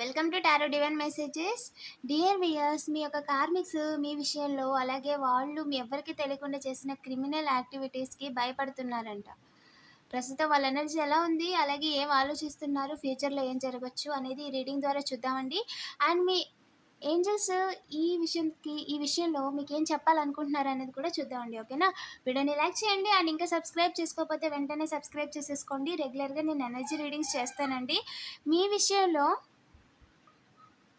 Welcome to tarot divine messages dear viewers మీ యొక్క karmics మీ విషయంలో అలాగే వాళ్ళు మీ ఎవరికి తెలియకుండా చేసిన క్రిమినల్ యాక్టివిటీస్కి భయపడుతున్నారంట. ప్రస్తుతం వాళ్ళ ఎనర్జీ ఎలా ఉంది? అలాగే ఏం ఆలోచిస్తున్నారు? ఫ్యూచర్లో ఏం జరగచ్చు అనేది ఈ రీడింగ్ ద్వారా చూద్దామండి. అండ్ మీ ఏంజల్స్ ఈ విషయంకి ఈ విషయంలో మీకు ఏం చెప్పాలనుకుంటున్నారు అనేది కూడా చూద్దామండి ఓకేనా వీడియోని లైక్ చేయండి అండ్ ఇంకా సబ్స్క్రైబ్ చేసుకోకపోతే వెంటనే సబ్స్క్రైబ్ చేసేసుకోండి. రెగ్యులర్గా నేను ఎనర్జీ రీడింగ్స్ చేస్తానండి. మీ విషయంలో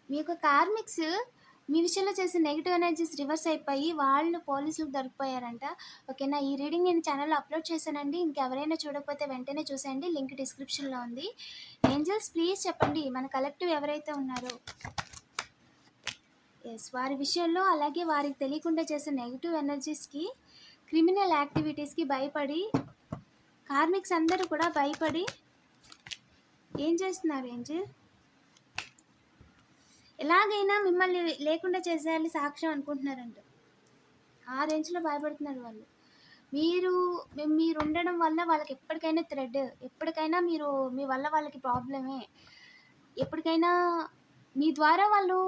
మీ యొక్క కార్మిక్స్ మీ విషయంలో చేసే నెగిటివ్ ఎనర్జీస్ రివర్స్ అయిపోయి వాళ్ళు పోలీసులకు దొరికిపోయారంట. ఓకేనా? ఈ రీడింగ్ నేను ఛానల్లో అప్లోడ్ చేశానండి. ఇంకెవరైనా చూడకపోతే వెంటనే చూసేయండి. లింక్ డిస్క్రిప్షన్లో ఉంది. ఏంజల్స్ ప్లీజ్ చెప్పండి. మన కలెక్టివ్ ఎవరైతే ఉన్నారో. ఎస్ వారి విషయంలో అలాగే వారికి తెలియకుండా చేసే నెగిటివ్ ఎనర్జీస్కి క్రిమినల్ యాక్టివిటీస్కి భయపడి కార్మిక్స్ అందరూ కూడా భయపడి ఏం చేస్తున్నారు ఏంజల్ ఎలాగైనా మిమ్మల్ని లేకుండా చేసేయాలి సాక్ష్యం అనుకుంటున్నారంట. ఆ రేంజ్లో భయపడుతున్నారు వాళ్ళు. మీరు మీరు ఉండడం వల్ల వాళ్ళకి ఎప్పటికైనా థ్రెడ్ ఎప్పటికైనా మీరు మీ వల్ల వాళ్ళకి ప్రాబ్లమే. ఎప్పటికైనా మీ ద్వారా వాళ్ళు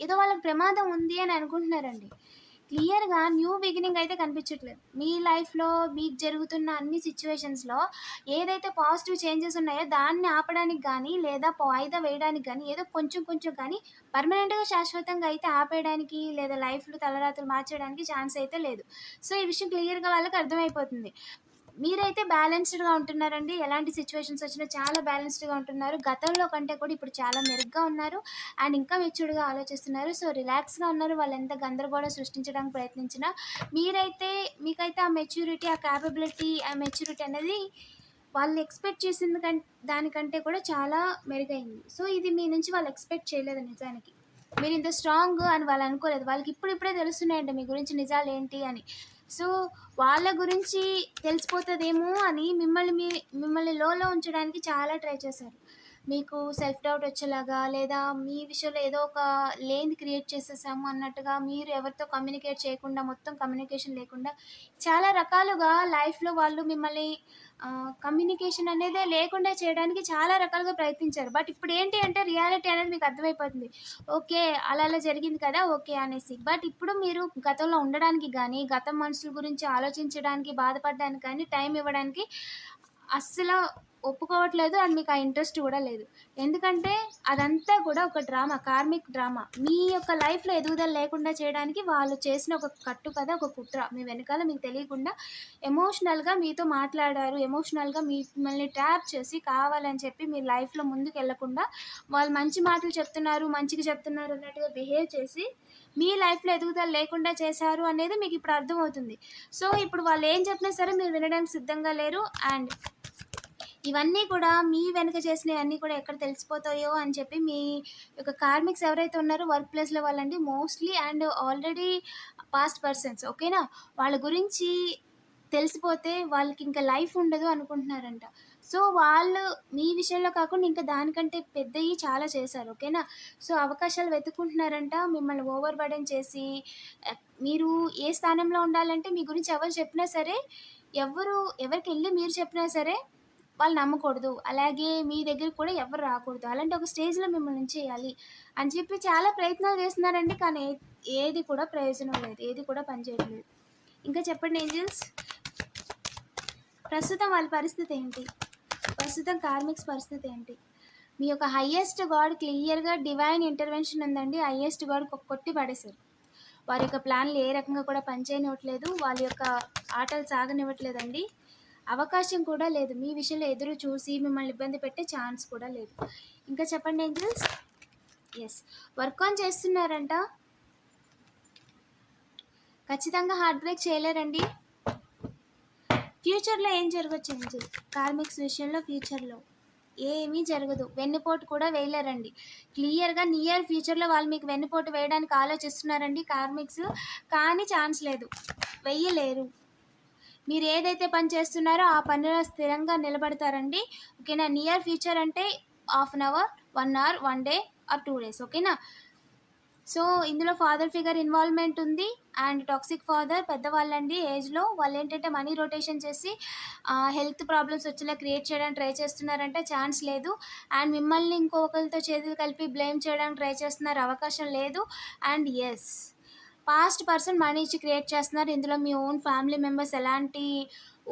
ఏదో వాళ్ళకి ప్రమాదం ఉంది అని అనుకుంటున్నారండి. క్లియర్గా న్యూ బిగినింగ్ అయితే కనిపించట్లేదు. మీ లైఫ్లో మీకు జరుగుతున్న అన్ని సిచ్యువేషన్స్లో ఏదైతే పాజిటివ్ చేంజెస్ ఉన్నాయో దాన్ని ఆపడానికి కానీ లేదా వాయిదా వేయడానికి కానీ ఏదో కొంచెం కొంచెం కానీ పర్మనెంట్గా శాశ్వతంగా అయితే ఆపేయడానికి లేదా లైఫ్లో తలరాత్రులు మార్చడానికి ఛాన్స్ అయితే లేదు. సో ఈ విషయం క్లియర్గా వాళ్ళకి అర్థమైపోతుంది. మీరైతే బ్యాలెన్స్డ్గా ఉంటున్నారండి. ఎలాంటి సిచ్యువేషన్స్ వచ్చినా చాలా బ్యాలెన్స్డ్గా ఉంటున్నారు. గతంలో కంటే కూడా ఇప్పుడు చాలా మెరుగ్గా ఉన్నారు. అండ్ ఇంకా మెచ్యూర్డ్గా ఆలోచిస్తున్నారు. సో రిలాక్స్గా ఉన్నారు. వాళ్ళు ఎంత గందరగోళం సృష్టించడానికి ప్రయత్నించినా మీరైతే మీకైతే ఆ మెచ్యూరిటీ ఆ క్యాపబిలిటీ ఆ మెచ్యూరిటీ అనేది వాళ్ళు ఎక్స్పెక్ట్ చేసింది కం దానికంటే కూడా చాలా మెరుగైంది. సో ఇది మీ నుంచి వాళ్ళు ఎక్స్పెక్ట్ చేయలేదు నిజానికి. మీరు ఇంత స్ట్రాంగ్ అని వాళ్ళు అనుకోలేదు. వాళ్ళకి ఇప్పుడు ఇప్పుడే తెలుస్తున్నాయండి మీ గురించి నిజాలు ఏంటి అని. సో వాళ్ళ గురించి తెలిసిపోతుందేమో అని మిమ్మల్ని మీ మిమ్మల్ని లోలో ఉంచడానికి చాలా ట్రై చేశారు. మీకు సెల్ఫ్ డౌట్ వచ్చేలాగా లేదా మీ విషయంలో ఏదో ఒక లేని క్రియేట్ చేసేసాము అన్నట్టుగా మీరు ఎవరితో కమ్యూనికేట్ చేయకుండా మొత్తం కమ్యూనికేషన్ లేకుండా చాలా రకాలుగా లైఫ్లో వాళ్ళు మిమ్మల్ని కమ్యూనికేషన్ అనేది లేకుండా చేయడానికి చాలా రకాలుగా ప్రయత్నించారు. బట్ ఇప్పుడు ఏంటి అంటే రియాలిటీ అనేది మీకు అర్థమైపోతుంది. ఓకే అలా అలా జరిగింది కదా ఓకే అనేసి. బట్ ఇప్పుడు మీరు గతంలో ఉండడానికి కానీ గతం మనుషుల గురించి ఆలోచించడానికి బాధపడడానికి కానీ టైం ఇవ్వడానికి అస్సలు ఒప్పుకోవట్లేదు అండ్ మీకు ఆ ఇంట్రెస్ట్ కూడా లేదు. ఎందుకంటే అదంతా కూడా ఒక డ్రామా కార్మిక్ డ్రామా. మీ యొక్క లైఫ్లో ఎదుగుదల లేకుండా చేయడానికి వాళ్ళు చేసిన ఒక కట్టు కథ ఒక కుట్ర. మీ వెనకాల మీకు తెలియకుండా ఎమోషనల్గా మీతో మాట్లాడారు ఎమోషనల్గా మిమ్మల్ని ట్యాప్ చేసి కావాలని చెప్పి మీ లైఫ్లో ముందుకు వెళ్ళకుండా వాళ్ళు మంచి మాటలు చెప్తున్నారు మంచిగా చెప్తున్నారు అన్నట్టుగా బిహేవ్ చేసి మీ లైఫ్లో ఎదుగుదల లేకుండా చేశారు అనేది మీకు ఇప్పుడు అర్థమవుతుంది. సో ఇప్పుడు వాళ్ళు ఏం చెప్పినా సరే మీరు వినడానికి సిద్ధంగా లేరు అండ్ ఇవన్నీ కూడా మీ వెనుక చేసినవన్నీ కూడా ఎక్కడ తెలిసిపోతాయో అని చెప్పి మీ యొక్క కార్మిక్స్ ఎవరైతే ఉన్నారో వర్క్ ప్లేస్లో వాళ్ళండి mostly and already past persons ఓకేనా వాళ్ళ గురించి తెలిసిపోతే వాళ్ళకి ఇంకా లైఫ్ ఉండదు అనుకుంటున్నారంట. సో వాళ్ళు మీ విషయంలో కాకుండా ఇంకా దానికంటే పెద్దవి చాలా చేశారు ఓకేనా సో అవకాశాలు వెతుక్కుంటున్నారంట మిమ్మల్ని ఓవర్ బర్డెన్ చేసి మీరు ఏ స్థానంలో ఉండాలంటే మీ గురించి ఎవరు చెప్పినా సరే ఎవరు ఎవరికి వెళ్ళి మీరు చెప్పినా సరే వాళ్ళు నమ్మకూడదు. అలాగే మీ దగ్గర కూడా ఎవరు రాకూడదు. అలాంటి ఒక స్టేజ్లో మిమ్మల్ని చేయాలి అని చెప్పి చాలా ప్రయత్నాలు చేస్తున్నారండి. కానీ ఏ- ఏది కూడా ప్రయోజనం లేదు. ఏది కూడా పనిచేయట్లేదు ఇంకా చెప్పండి ఏంజల్స్? ప్రస్తుతం వాళ్ళ పరిస్థితి ఏంటి? ప్రస్తుతం కార్మిక్స్ పరిస్థితి ఏంటి? మీ యొక్క హయ్యెస్ట్ గాడ్ క్లియర్గా డివైన్ ఇంటర్వెన్షన్ ఉందండి. హయ్యెస్ట్ గాడ్ కొట్టి పడేశారు. వారి యొక్క ప్లాన్లు ఏ రకంగా కూడా పనిచేయనివ్వట్లేదు. వాళ్ళ యొక్క ఆటలు సాగనివ్వట్లేదండి. అవకాశం కూడా లేదు. మీ విషయంలో ఎదురు చూసి మిమ్మల్ని ఇబ్బంది పెట్టే ఛాన్స్ కూడా లేదు. ఇంకా చెప్పండి ఏంజల్స్? ఎస్ వర్క్ ఆన్ చేస్తున్నారంట? ఖచ్చితంగా హార్ట్ బ్రేక్ చేయలేరండి. ఫ్యూచర్లో ఏం జరగచ్చు ఏంజల్? కార్మిక్స్ విషయంలో ఫ్యూచర్లో ఏమీ జరగదు. వెన్నుపోటు కూడా వేయలేరండి. క్లియర్గా నియర్ ఫ్యూచర్లో వాళ్ళు మీకు వెన్నుపోటు వేయడానికి ఆలోచిస్తున్నారండి కార్మిక్స్ కానీ ఛాన్స్ లేదు. వెయ్యలేరు మీరు ఏదైతే పని చేస్తున్నారో ఆ పనిలో స్థిరంగా నిలబడతారండి. ఓకేనా? నియర్ ఫ్యూచర్ అంటే half an hour one hour one day or two days. ఓకేనా? సో ఇందులో ఫాదర్ ఫిగర్ ఇన్వాల్వ్మెంట్ ఉంది. అండ్ టాక్సిక్ ఫాదర్ పెద్దవాళ్ళండి ఏజ్లో. వాళ్ళు ఏంటంటే మనీ రొటేషన్ చేసి హెల్త్ ప్రాబ్లమ్స్ వచ్చేలా క్రియేట్ చేయడానికి ట్రై చేస్తున్నారంటే ఛాన్స్ లేదు. అండ్ మిమ్మల్ని ఇంకొకరితో చేతులు కలిపి బ్లేమ్ చేయడానికి ట్రై చేస్తున్నారు అవకాశం లేదు. And yes past person money ఇచ్చి క్రియేట్ చేస్తున్నారు. ఇందులో మీ ఓన్ ఫ్యామిలీ మెంబర్స్ ఎలాంటి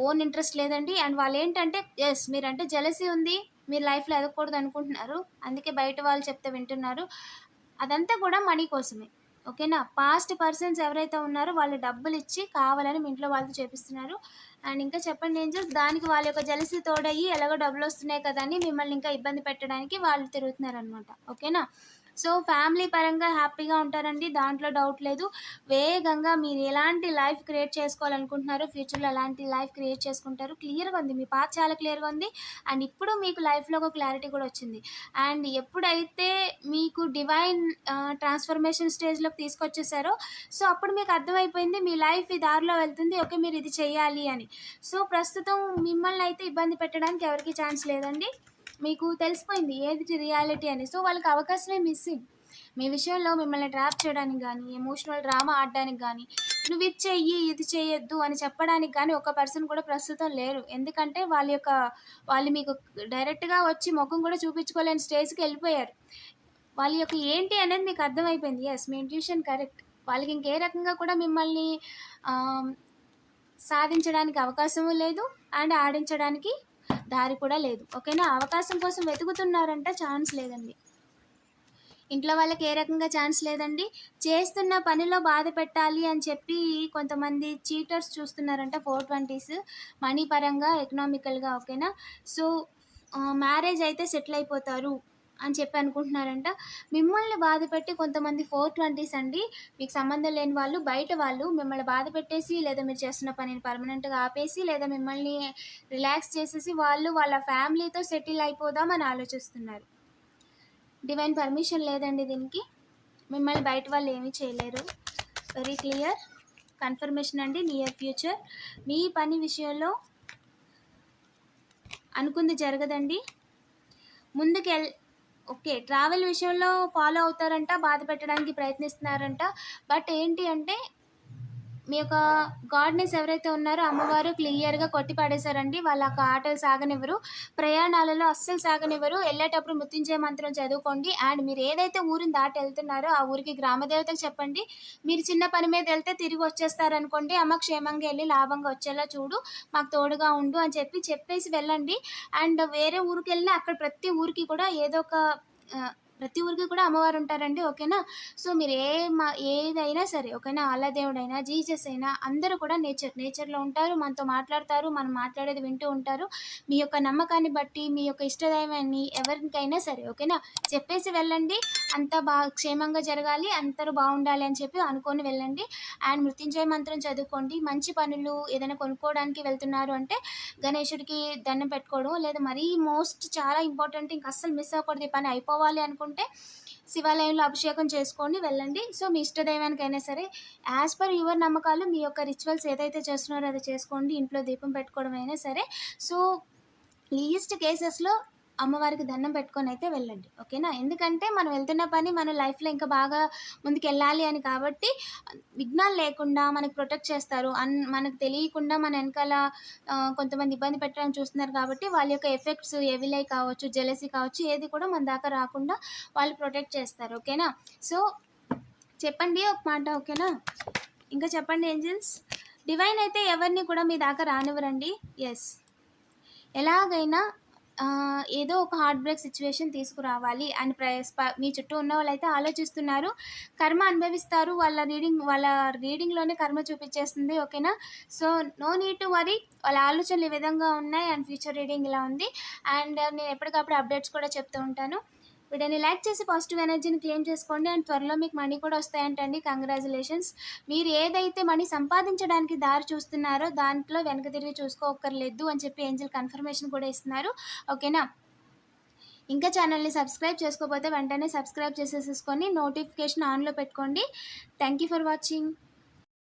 ఓన్ ఇంట్రెస్ట్ లేదండి. అండ్ వాళ్ళు ఏంటంటే ఎస్ మీరంటే జెలసీ ఉంది. మీరు లైఫ్లో ఎదగకూడదు అనుకుంటున్నారు. అందుకే బయట వాళ్ళు చెప్తే వింటున్నారు. అదంతా కూడా మనీ కోసమే. ఓకేనా పాస్ట్ పర్సన్స్ ఎవరైతే ఉన్నారో వాళ్ళు డబ్బులు ఇచ్చి కావాలని మీ ఇంట్లో వాళ్ళతో చేపిస్తున్నారు. అండ్ ఇంకా చెప్పండి ఏంజల్స్ దానికి వాళ్ళ యొక్క జలసి తోడయ్యి ఎలాగో డబ్బులు వస్తున్నాయి కదా అని మిమ్మల్ని ఇంకా ఇబ్బంది పెట్టడానికి వాళ్ళు తిరుగుతున్నారు అనమాట ఓకేనా సో ఫ్యామిలీ పరంగా హ్యాపీగా ఉంటారండి. దాంట్లో డౌట్ లేదు. వేగంగా మీరు ఎలాంటి లైఫ్ క్రియేట్ చేసుకోవాలనుకుంటున్నారో ఫ్యూచర్లో ఎలాంటి లైఫ్ క్రియేట్ చేసుకుంటారు క్లియర్గా ఉంది. మీ పాత చాలా క్లియర్గా ఉంది. అండ్ ఇప్పుడు మీకు లైఫ్లో ఒక క్లారిటీ కూడా వచ్చింది. అండ్ ఎప్పుడైతే మీకు డివైన్ ట్రాన్స్ఫర్మేషన్ స్టేజ్లోకి తీసుకొచ్చేసారో సో అప్పుడు మీకు అర్థమైపోయింది మీ లైఫ్ ఈ దారిలో వెళ్తుంది. ఓకే మీరు ఇది చేయాలి అని. సో ప్రస్తుతం మిమ్మల్ని అయితే ఇబ్బంది పెట్టడానికి ఎవరికి ఛాన్స్ లేదండి. మీకు తెలిసిపోయింది ఏది రియాలిటీ అని. సో వాళ్ళకి అవకాశమే మిస్సింగ్ మీ విషయంలో మిమ్మల్ని ట్రాప్ చేయడానికి కానీ ఎమోషనల్ డ్రామా ఆడడానికి కానీ నువ్వు ఇది చెయ్యి ఇది చేయొద్దు అని చెప్పడానికి కానీ ఒక పర్సన్ కూడా ప్రస్తుతం లేరు. ఎందుకంటే వాళ్ళ యొక్క వాళ్ళు మీకు డైరెక్ట్గా వచ్చి ముఖం కూడా చూపించుకోలేని స్టేజ్కి వెళ్ళిపోయారు. వాళ్ళ యొక్క ఏంటి అనేది మీకు అర్థమైపోయింది. ఎస్ మీ ఇంట్యూషన్ కరెక్ట్ వాళ్ళకి ఇంకే రకంగా కూడా మిమ్మల్ని సాధించడానికి అవకాశము లేదు. అండ్ ఆడించడానికి దారి కూడా లేదు. ఓకేనా? అవకాశం కోసం వెతుకుతున్నారంట ఛాన్స్ లేదండి. ఇంట్లో వాళ్ళకి ఏ రకంగా ఛాన్స్ లేదండి. చేస్తున్న పనిలో బాధ పెట్టాలి అని చెప్పి కొంతమంది చీటర్స్ చూస్తున్నారంట ఫోర్ ట్వంటీస్ మనీ పరంగా ఎకనామికల్గా ఓకేనా? సో మ్యారేజ్ అయితే సెటిల్ అయిపోతారు. అని చెప్పి అనుకుంటున్నారంట. మిమ్మల్ని బాధ పెట్టి కొంతమంది ఫోర్ ట్వంటీస్ అండి మీకు సంబంధం లేని వాళ్ళు బయట వాళ్ళు మిమ్మల్ని బాధ పెట్టేసి లేదా మీరు చేస్తున్న పనిని పర్మనెంట్గా ఆపేసి లేదా మిమ్మల్ని రిలాక్స్ చేసేసి వాళ్ళు వాళ్ళ ఫ్యామిలీతో సెటిల్ అయిపోదామని ఆలోచిస్తున్నారు. డివైన్ పర్మిషన్ లేదండి దీనికి. మిమ్మల్ని బయట వాళ్ళు ఏమీ చేయలేరు. వెరీ క్లియర్ కన్ఫర్మేషన్ అండి నియర్ ఫ్యూచర్ మీ పని విషయంలో అనుకుంది జరగదండి. ముందుకెళ్ ఓకే ట్రావెల్ విషయంలో ఫాలో అవుతారంట బాధ పెట్టడానికి ప్రయత్నిస్తున్నారంట. బట్ ఏంటి అంటే మీ యొక్క గాడ్నెస్ ఎవరైతే ఉన్నారో అమ్మవారు క్లియర్గా కొట్టి పడేశారండి. వాళ్ళ ఆటలు సాగనివ్వరు. ప్రయాణాలలో అస్సలు సాగనివ్వరు. వెళ్ళేటప్పుడు మృత్యుంజయ మంత్రం చదువుకోండి. అండ్ మీరు ఏదైతే ఊరిని దాటి వెళ్తున్నారో ఆ ఊరికి గ్రామదేవతకు చెప్పండి. మీరు చిన్న పని మీద వెళ్తే తిరిగి వచ్చేస్తారనుకోండి. అమ్మ క్షేమంగా వెళ్ళి లాభంగా వచ్చేలా చూడు. మాకు తోడుగా ఉండు అని చెప్పి చెప్పేసి వెళ్ళండి. అండ్ వేరే ఊరికి వెళ్ళినా అక్కడ ప్రతి ఊరికి కూడా ఏదో ఒక ప్రతి ఊరికి కూడా అమ్మవారు ఉంటారండి ఓకేనా? సో మీరు ఏ మా ఏదైనా సరే ఓకేనా? అల్లా దేవుడైనా అయినా అందరూ కూడా నేచర్ నేచర్లో ఉంటారు మనతో మాట్లాడతారు మనం మాట్లాడేది వింటూ ఉంటారు. మీ యొక్క నమ్మకాన్ని బట్టి మీ యొక్క ఇష్టదైవాన్ని ఎవరికైనా సరే ఓకేనా? చెప్పేసి వెళ్ళండి అంతా బాగా క్షేమంగా జరగాలి అందరూ బాగుండాలి అని చెప్పి అనుకొని వెళ్ళండి. అండ్ మృత్యుంజయ మంత్రం చదువుకోండి. మంచి పనులు ఏదైనా కొనుక్కోవడానికి వెళ్తున్నారు అంటే గణేశుడికి దండం పెట్టుకోవడం లేదా మరీ మోస్ట్ చాలా ఇంపార్టెంట్ ఇంకా అస్సలు మిస్ అవ్వకూడదు ఈ పని అయిపోవాలి అనుకుంటే శివాలయంలో అభిషేకం చేసుకొని వెళ్ళండి. సో మీ ఇష్టదైవానికైనా సరే యాజ్ పర్ యువర్ నమ్మకాలు మీ యొక్క రిచువల్స్ ఏదైతే చేస్తున్నారో అది చేసుకోండి. ఇంట్లో దీపం పెట్టుకోవడం అయినా సరే. సో లీస్ట్ కేసెస్లో అమ్మవారికి దండం పెట్టుకొని అయితే వెళ్ళండి. ఓకేనా? ఎందుకంటే మనం వెళ్తున్న పని మన లైఫ్లో ఇంకా బాగా ముందుకు వెళ్ళాలి అని కాబట్టి విఘ్నాలు లేకుండా మనకు ప్రొటెక్ట్ చేస్తారు. అన్ మనకు తెలియకుండా మన వెనకాల కొంతమంది ఇబ్బంది పెట్టడానికి చూస్తున్నారు కాబట్టి వాళ్ళ యొక్క ఎఫెక్ట్స్ ఎవిలై కావచ్చు జెలసీ కావచ్చు ఏది కూడా మన దాకా రాకుండా వాళ్ళు ప్రొటెక్ట్ చేస్తారు. ఓకేనా? సో చెప్పండి ఒక మాట ఓకేనా? ఇంకా చెప్పండి ఏంజల్స్? డివైన్ అయితే ఎవరిని కూడా మీ దాకా రానివ్వరండి. ఎస్ ఎలాగైనా ఏదో ఒక హార్ట్ బ్రేక్ సిచ్యువేషన్ తీసుకురావాలి అని ప్ర మీ చుట్టూ ఉన్న వాళ్ళైతే ఆలోచిస్తున్నారు. కర్మ అనుభవిస్తారు. వాళ్ళ రీడింగ్ వాళ్ళ రీడింగ్లోనే కర్మ చూపించేస్తుంది. ఓకేనా so no need to worry వాళ్ళ ఆలోచనలు ఈ విధంగా ఉన్నాయి. అండ్ ఫ్యూచర్ రీడింగ్ ఇలా ఉంది. అండ్ నేను ఎప్పటికప్పుడు అప్డేట్స్ కూడా చెప్తూ ఉంటాను. వీడియోని లైక్ చేసి పాజిటివ్ ఎనర్జీని క్లెయిమ్ చేసుకోండి అండ్ త్వరలో మీకు మనీ కూడా వస్తాయంటండి. కంగ్రాచులేషన్స్. మీరు ఏదైతే మనీ సంపాదించడానికి దారి చూస్తున్నారో దాంట్లో వెనక తిరిగి చూసుకోకర్లేదు అని చెప్పి ఏంజల్ కన్ఫర్మేషన్ కూడా ఇస్తున్నారు. ఓకేనా? ఇంకా ఛానల్ని సబ్స్క్రైబ్ చేసుకోకపోతే వెంటనే సబ్స్క్రైబ్ చేసేసుకొని నోటిఫికేషన్ ఆన్లో పెట్టుకోండి. Thank you for watching.